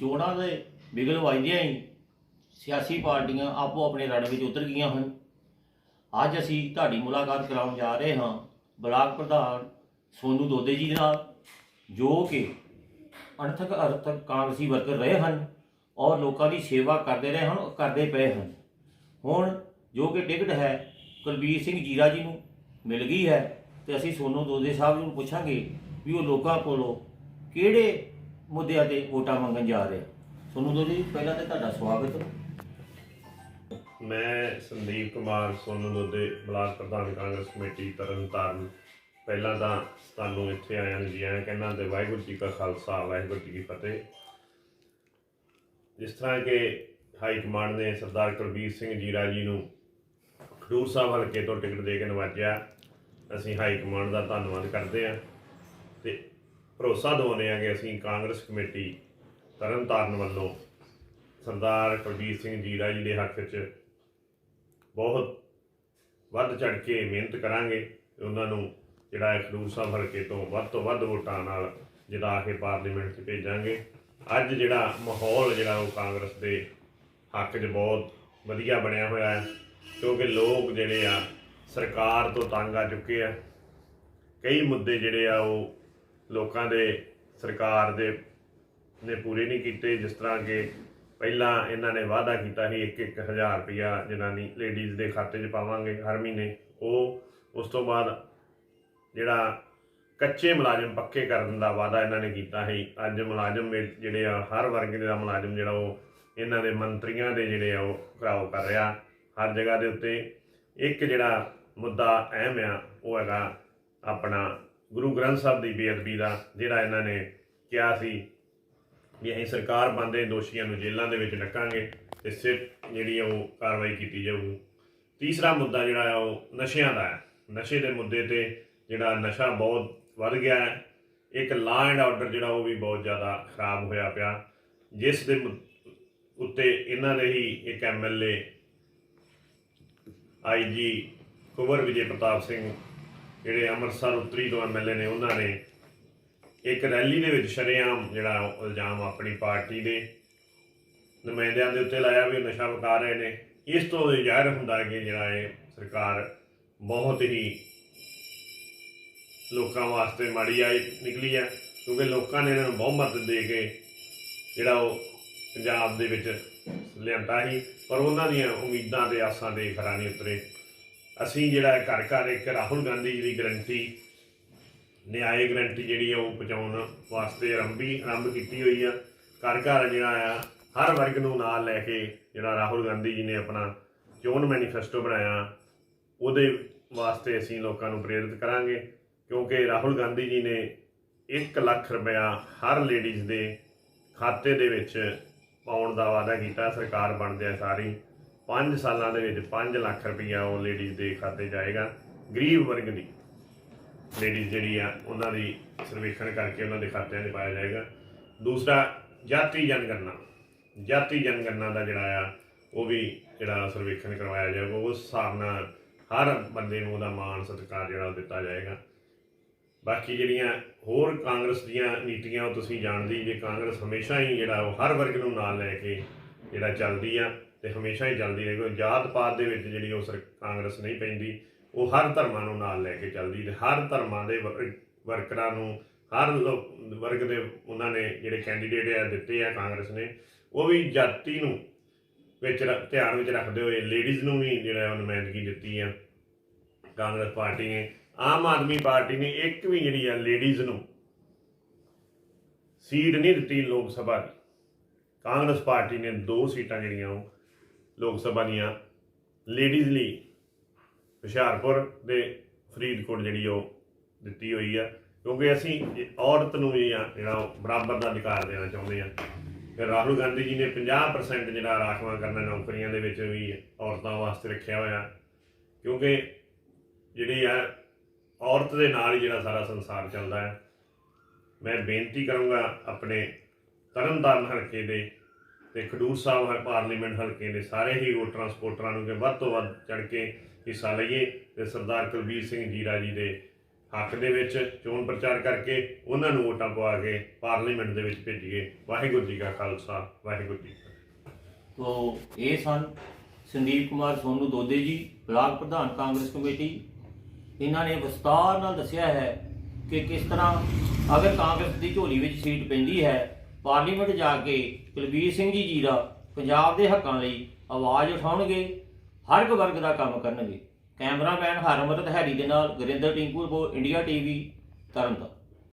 ਚੋਣਾਂ ਦੇ ਬਿਗਲ ਵੱਜਦਿਆਂ ਹੀ ਸਿਆਸੀ ਪਾਰਟੀਆਂ ਆਪੋ ਆਪਣੇ ਰਣ ਵਿੱਚ ਉਤਰ ਗਈਆਂ ਹਨ। ਅੱਜ ਅਸੀਂ ਤੁਹਾਡੀ ਮੁਲਾਕਾਤ ਕਰਾਉਣ ਜਾ ਰਹੇ ਹਾਂ ਬਲਾਕ ਪ੍ਰਧਾਨ ਸੋਨੂ ਦੋਦੇ ਜੀ ਦੇ ਨਾਲ, ਜੋ ਕਿ ਅਣਥਕ ਅਰਥਕ ਕਾਂਗਰਸੀ ਵਰਕਰ ਰਹੇ ਹਨ ਔਰ ਲੋਕਾਂ ਦੀ ਸੇਵਾ ਕਰਦੇ ਰਹੇ ਹਨ, ਕਰਦੇ ਪਏ ਹਨ। ਹੁਣ ਜੋ ਕਿ ਟਿਕਟ ਹੈ, ਕੁਲਬੀਰ ਸਿੰਘ ਜੀਰਾ ਜੀ ਨੂੰ ਮਿਲ ਗਈ ਹੈ ਤੇ ਅਸੀਂ ਸੋਨੂ ਦੋਦੇ ਸਾਹਿਬ ਨੂੰ ਪੁੱਛਾਂਗੇ ਵੀ ਉਹ ਲੋਕਾਂ ਕੋਲੋਂ ਕਿਹੜੇ ਮੁੱਦਿਆਂ ਤੇ ਵੋਟਾਂ ਮੰਗਣ ਜਾ ਰਹੇ। ਸੋਨੂੰ ਦੋਦੇ ਜੀ, ਪਹਿਲਾਂ ਤਾਂ ਤੁਹਾਡਾ ਸਵਾਗਤ। ਮੈਂ ਸੰਦੀਪ ਕੁਮਾਰ ਸੋਨੂੰ ਦੋਦੇ ਬਲਾਕ ਪ੍ਰਧਾਨ ਕਾਂਗਰਸ ਕਮੇਟੀ ਤਰਨਤਾਰਨ ਪਹਿਲਾਂ ਤਾਂ ਤੁਹਾਨੂੰ ਇੱਥੇ ਆਇਆਂ ਨੂੰ ਜੀ ਆਇਆਂ ਕਹਿੰਦਾ ਤੇ ਵਾਹਿਗੁਰੂ ਜੀ ਕਾ ਖਾਲਸਾ, ਵਾਹਿਗੁਰੂ ਜੀ ਕੀ ਫਤਿਹ। ਜਿਸ ਤਰ੍ਹਾਂ ਕਿ ਹਾਈ ਕਮਾਂਡ ਨੇ ਸਰਦਾਰ ਕੁਲਬੀਰ ਸਿੰਘ ਜੀਰਾ ਜੀ ਨੂੰ ਖਡੂਰ ਸਾਹਿਬ ਹਲਕੇ ਤੋਂ ਟਿਕਟ ਦੇ ਕੇ ਨਵਾਜਿਆ। ਅਸੀਂ ਹਾਈ ਕਮਾਂਡ ਦਾ ਧੰਨਵਾਦ ਕਰਦੇ ਹਾਂ ਤੇ ਭਰੋਸਾ ਦਿਵਾਉਂਦੇ ਹਾਂ ਕਿ ਅਸੀਂ ਕਾਂਗਰਸ ਕਮੇਟੀ ਤਰਨਤਾਰਨ ਵੱਲੋਂ ਸਰਦਾਰ ਕੁਲਜੀਤ ਸਿੰਘ ਜੀਰਾ ਜੀ ਦੇ ਹੱਕ 'ਚ ਬਹੁਤ ਵੱਧ ਚੜ ਕੇ ਮਿਹਨਤ ਕਰਾਂਗੇ ਤੇ ਉਹਨਾਂ ਨੂੰ ਜਿਹੜਾ ਹੈ ਖਡੂਰ ਸਾਹਿਬ ਹਲਕੇ ਤੋਂ ਵੱਧ ਤੋਂ ਵੱਧ ਵੋਟਾਂ ਨਾਲ ਜਿਤਾ ਕੇ ਪਾਰਲੀਮੈਂਟ 'ਚ ਭੇਜਾਂਗੇ। ਅੱਜ ਜਿਹੜਾ ਮਾਹੌਲ ਜਿਹੜਾ ਉਹ ਕਾਂਗਰਸ ਦੇ ਹੱਕ 'ਚ ਬਹੁਤ ਵਧੀਆ ਬਣਿਆ ਹੋਇਆ ਹੈ, ਕਿਉਂਕਿ ਲੋਕ ਜਿਹੜੇ ਆ ਸਰਕਾਰ ਤੋਂ ਤੰਗ ਆ ਚੁੱਕੇ ਆ। ਕਈ ਮੁੱਦੇ ਜਿਹੜੇ ਆ ਉਹ ਲੋਕਾਂ ਦੇ, ਸਰਕਾਰ ਦੇ, ਨੇ ਪੂਰੇ ਨਹੀਂ ਕੀਤੇ। ਜਿਸ ਤਰ੍ਹਾਂ ਕਿ ਪਹਿਲਾਂ ਇਹਨਾਂ ਨੇ ਵਾਅਦਾ ਕੀਤਾ ਸੀ 1-1000 ਰੁਪਇਆ ਜਨਾਨੀ ਲੇਡੀਜ਼ ਦੇ ਖਾਤੇ 'ਚ ਪਾਵਾਂਗੇ ਹਰ ਮਹੀਨੇ। ਉਹ ਉਸ ਤੋਂ ਬਾਅਦ ਜਿਹੜਾ ਕੱਚੇ ਮੁਲਾਜ਼ਮ ਪੱਕੇ ਕਰਨ ਦਾ ਵਾਅਦਾ ਇਹਨਾਂ ਨੇ ਕੀਤਾ ਸੀ। ਅੱਜ ਮੁਲਾਜ਼ਮ ਵੀ ਜਿਹੜੇ ਆ, ਹਰ ਵਰਗ ਦਾ ਮੁਲਾਜ਼ਮ ਜਿਹੜਾ ਉਹ ਇਹਨਾਂ ਦੇ ਮੰਤਰੀਆਂ ਦੇ ਜਿਹੜੇ ਆ, ਉਹ ਘਰਾਓ ਕਰ ਰਿਹਾ। ਹਰ ਜਗ੍ਹਾ ਦੇ ਉੱਤੇ ਇੱਕ ਜਿਹੜਾ ਮੁੱਦਾ ਅਹਿਮ ਆ, ਉਹ ਹੈਗਾ ਆਪਣਾ ਗੁਰੂ ਗ੍ਰੰਥ ਸਾਹਿਬ ਦੀ ਬੇਅਦਬੀ ਦਾ ਜਿਹੜਾ ਇਹਨਾਂ ਨੇ ਕਿਹਾ ਸੀ ਵੀ ਅਸੀਂ ਸਰਕਾਰ ਬੰਦੇ ਦੋਸ਼ੀਆਂ ਨੂੰ ਜੇਲ੍ਹਾਂ ਦੇ ਵਿੱਚ ਡੱਕਾਂਗੇ ਤੇ ਸਿਰਫ ਜਿਹੜੀ ਆ ਉਹ ਕਾਰਵਾਈ ਕੀਤੀ ਜਾਊਗੀ। ਤੀਸਰਾ ਮੁੱਦਾ ਜਿਹੜਾ ਆ ਉਹ ਨਸ਼ਿਆਂ ਦਾ ਹੈ। ਨਸ਼ੇ ਦੇ ਮੁੱਦੇ ਤੇ ਜਿਹੜਾ ਨਸ਼ਾ ਬਹੁਤ ਵੱਧ ਗਿਆ ਹੈ। ਇੱਕ ਲਾ ਐਂਡ ਆਰਡਰ ਜਿਹੜਾ ਉਹ ਵੀ ਬਹੁਤ ਜ਼ਿਆਦਾ ਖਰਾਬ ਹੋਇਆ ਪਿਆ। ਜਿਸ ਦੇ ਉੱਤੇ ਇਹਨਾਂ ਦੇ ਹੀ ਇੱਕ ਐਮਐਲਏ ਆਈਜੀ ਕੁਵਰ ਵਿਜੇ ਪ੍ਰਤਾਪ ਸਿੰਘ ਜਿਹੜੇ ਅੰਮ੍ਰਿਤਸਰ ਉੱਤਰੀ ਤੋਂ ਐਮਐਲਏ ਨੇ, ਉਹਨਾਂ ਨੇ ਇੱਕ ਰੈਲੀ ਦੇ ਵਿੱਚ ਸ਼ਰੇਆਮ ਜਿਹੜਾ ਇਲਜ਼ਾਮ ਆਪਣੀ ਪਾਰਟੀ ਦੇ ਨੁਮਾਇੰਦਿਆਂ ਦੇ ਉੱਤੇ ਲਾਇਆ ਵੀ ਉਹ ਨਸ਼ਾ ਵਿਕਾ ਰਹੇ ਨੇ। ਇਸ ਤੋਂ ਜ਼ਾਹਿਰ ਹੁੰਦਾ ਕਿ ਜਿਹੜਾ ਇਹ ਸਰਕਾਰ ਬਹੁਤ ਹੀ ਲੋਕਾਂ ਵਾਸਤੇ ਮਾੜੀ ਆਈ ਨਿਕਲੀ ਹੈ, ਕਿਉਂਕਿ ਲੋਕਾਂ ਨੇ ਇਹਨਾਂ ਨੂੰ ਬਹੁਮਤ ਦੇ ਕੇ ਜਿਹੜਾ ਉਹ ਪੰਜਾਬ ਦੇ ਵਿੱਚ ਲਿਆਂਦਾ ਸੀ। ਪਰ ਉਹਨਾਂ ਦੀਆਂ ਉਮੀਦਾਂ ਤੇ ਆਸਾਂ ਦੇ ਖਰਾ ਨਹੀਂ ਉਤਰੇ। ਅਸੀਂ ਜਿਹੜਾ ਘਰ ਘਰ ਇੱਕ ਰਾਹੁਲ ਗਾਂਧੀ ਜੀ ਦੀ ਗਰੰਟੀ ਨਿਆਏ ਗਰੰਟੀ ਜਿਹੜੀ ਆ ਉਹ ਪਹੁੰਚਾਉਣ ਵਾਸਤੇ ਆਰੰਭੀ, ਆਰੰਭ ਕੀਤੀ ਹੋਈ ਆ। ਘਰ ਘਰ ਜਿਹੜਾ ਆ, ਹਰ ਵਰਗ ਨੂੰ ਨਾਲ ਲੈ ਕੇ ਜਿਹੜਾ ਰਾਹੁਲ ਗਾਂਧੀ ਜੀ ਨੇ ਆਪਣਾ ਚੋਣ ਮੈਨੀਫੈਸਟੋ ਬਣਾਇਆ, ਉਹਦੇ ਵਾਸਤੇ ਅਸੀਂ ਲੋਕਾਂ ਨੂੰ ਪ੍ਰੇਰਿਤ ਕਰਾਂਗੇ, ਕਿਉਂਕਿ ਰਾਹੁਲ ਗਾਂਧੀ ਜੀ ਨੇ 1 ਲੱਖ ਰੁਪਇਆ ਹਰ ਲੇਡੀਜ਼ ਦੇ ਖਾਤੇ ਦੇ ਵਿੱਚ ਪਾਉਣ ਦਾ ਵਾਅਦਾ ਕੀਤਾ, ਸਰਕਾਰ ਬਣਦਿਆਂ ਸਾਰੀ। 5 ਸਾਲਾਂ ਦੇ ਵਿੱਚ 5 ਲੱਖ ਰੁਪਈਆ ਉਹ ਲੇਡੀਜ਼ ਦੇ ਖਾਤੇ ਜਾਏਗਾ ਗਰੀਬ ਵਰਗ ਦੀ ਲੇਡੀਜ਼ ਜਿਹੜੀ ਆ, ਉਹਨਾਂ ਦੀ ਸਰਵੇਖਣ ਕਰਕੇ ਉਹਨਾਂ ਦੇ ਖਾਤਿਆਂ 'ਚ ਪਾਇਆ ਜਾਏਗਾ। ਦੂਸਰਾ, ਜਾਤੀ ਜਨਗਣਨਾ। ਜਾਤੀ ਜਨਗਣਨਾ ਦਾ ਜਿਹੜਾ ਆ, ਉਹ ਵੀ ਜਿਹੜਾ ਸਰਵੇਖਣ ਕਰਵਾਇਆ ਜਾਏਗਾ ਉਸ ਹਿਸਾਬ ਨਾਲ ਹਰ ਬੰਦੇ ਨੂੰ ਉਹਦਾ ਮਾਣ ਸਤਿਕਾਰ ਜਿਹੜਾ ਉਹ ਦਿੱਤਾ ਜਾਏਗਾ। ਬਾਕੀ ਜਿਹੜੀਆਂ ਹੋਰ ਕਾਂਗਰਸ ਦੀਆਂ ਨੀਤੀਆਂ ਉਹ ਤੁਸੀਂ ਜਾਣਦੇ ਜੇ ਕਾਂਗਰਸ ਹਮੇਸ਼ਾ ਹੀ ਜਿਹੜਾ ਉਹ ਹਰ ਵਰਗ ਨੂੰ ਨਾਲ ਲੈ ਕੇ ਜਿਹੜਾ ਚੱਲਦੀ ਆ ਤੇ ਹਮੇਸ਼ਾ ਹੀ ਚੱਲਦੀ ਰਹੇਗੀ। ਜਾਤ ਪਾਤ ਦੇ ਵਿੱਚ ਜਿਹੜੀ ਉਹ ਸਰ- ਕਾਂਗਰਸ ਨਹੀਂ ਪੈਂਦੀ, ਉਹ ਹਰ ਧਰਮਾਂ ਨੂੰ ਨਾਲ ਲੈ ਕੇ ਚੱਲਦੀ ਤੇ ਹਰ ਧਰਮਾਂ ਦੇ ਵਰਕਰਾਂ ਨੂੰ, ਹਰ ਲੋਕ ਵਰਗ ਦੇ ਉਹਨਾਂ ਨੇ ਜਿਹੜੇ ਕੈਂਡੀਡੇਟ ਆ, ਦਿੱਤੇ ਆ ਕਾਂਗਰਸ ਨੇ, ਉਹ ਵੀ ਜਾਤੀ ਨੂੰ ਵਿੱਚ ਰ- ਧਿਆਨ ਵਿੱਚ ਰੱਖਦੇ ਹੋਏ ਲੇਡੀਜ਼ ਨੂੰ ਵੀ ਜਿਹੜਾ ਉਹ ਨੁਮਾਇੰਦਗੀ ਦਿੱਤੀ ਆ। ਕਾਂਗਰਸ ਪਾਰਟੀ ਨੇ, ਆਮ ਆਦਮੀ ਪਾਰਟੀ ਨੇ ਇੱਕ ਵੀ ਜਿਹੜੀ ਆ ਲੇਡੀਜ਼ ਨੂੰ ਸੀਟ ਨਹੀਂ ਦਿੱਤੀ ਲੋਕ ਸਭਾ ਦੀ। ਕਾਂਗਰਸ ਪਾਰਟੀ ਨੇ ਦੋ ਸੀਟਾਂ ਜਿਹੜੀਆਂ ਉਹ ਲੋਕ ਸਭਾ ਦੀਆਂ ਲੇਡੀਜ਼ ਲਈ ਹੁਸ਼ਿਆਰਪੁਰ ਦੇ ਫਰੀਦਕੋਟ ਜਿਹੜੀ ਉਹ ਦਿੱਤੀ ਹੋਈ ਆ। ਕਿਉਂਕਿ ਅਸੀਂ ਔਰਤ ਨੂੰ ਵੀ ਆ, ਜਿਹੜਾ ਉਹ ਬਰਾਬਰ ਦਾ ਅਧਿਕਾਰ ਦੇਣਾ ਚਾਹੁੰਦੇ ਆ। ਫਿਰ ਰਾਹੁਲ ਗਾਂਧੀ ਜੀ ਨੇ 50% ਜਿਹੜਾ ਰਾਖਵਾਂ ਕਰਨਾ ਨੌਕਰੀਆਂ ਦੇ ਵਿੱਚ ਵੀ ਔਰਤਾਂ ਵਾਸਤੇ ਰੱਖਿਆ ਹੋਇਆ। ਕਿਉਂਕਿ ਜਿਹੜੀ ਆ, ਔਰਤ ਦੇ ਨਾਲ ਹੀ ਜਿਹੜਾ ਸਾਰਾ ਸੰਸਾਰ ਚੱਲਦਾ ਹੈ। ਮੈਂ ਬੇਨਤੀ ਕਰੂੰਗਾ ਆਪਣੇ ਤਰਨਤਾਰਨ ਹਲਕੇ ਦੇ ਤੇ ਖਡੂਰ ਸਾਹਿਬ ਹ- ਪਾਰਲੀਮੈਂਟ ਹਲਕੇ ਦੇ ਸਾਰੇ ਹੀ ਵੋਟਰਾਂ ਸਪੋਰਟਰਾਂ ਨੂੰ ਕਿ ਵੱਧ ਤੋਂ ਵੱਧ ਚੜ ਕੇ ਹਿੱਸਾ ਲਈਏ ਤੇ ਸਰਦਾਰ ਕੁਲਬੀਰ ਸਿੰਘ ਜੀਰਾ ਜੀ ਦੇ ਹੱਕ ਦੇ ਵਿੱਚ ਚੋਣ ਪ੍ਰਚਾਰ ਕਰਕੇ ਉਹਨਾਂ ਨੂੰ ਵੋਟਾਂ ਪਵਾ ਕੇ ਪਾਰਲੀਮੈਂਟ ਦੇ ਵਿੱਚ ਭੇਜੀਏ। ਵਾਹਿਗੁਰੂ ਜੀ ਕਾ ਖਾਲਸਾ, ਵਾਹਿਗੁਰੂ ਜੀ ਕੀ ਤੋ ਇਹ ਸਨ ਸੰਦੀਪ ਕੁਮਾਰ ਸੋਨੂ ਦੋਦੇ ਜੀ, ਬਲਾਕ ਪ੍ਰਧਾਨ ਕਾਂਗਰਸ ਕਮੇਟੀ। ਇਹਨਾਂ ਨੇ ਵਿਸਤਾਰ ਨਾਲ ਦੱਸਿਆ ਹੈ ਕਿ ਕਿਸ ਤਰ੍ਹਾਂ ਅਗਰ ਕਾਂਗਰਸ ਦੀ ਝੋਲੀ ਵਿੱਚ ਸੀਟ ਪੈਂਦੀ ਹੈ ਪਾਰਲੀਮੈਂਟ ਜਾ ਕੇ ਕੁਲਬੀਰ ਸਿੰਘ ਜੀ ਜੀਰਾ ਪੰਜਾਬ ਦੇ ਹੱਕਾਂ ਲਈ ਆਵਾਜ਼ ਉਠਾਉਣਗੇ, ਹਰ ਇੱਕ ਵਰਗ ਦਾ ਕੰਮ ਕਰਨਗੇ। ਕੈਮਰਾਮੈਨ ਹਰਮਰਤ ਹੈਰੀ ਦੇ ਨਾਲ Gurinder Tinku report, India TV, Tarn Taran.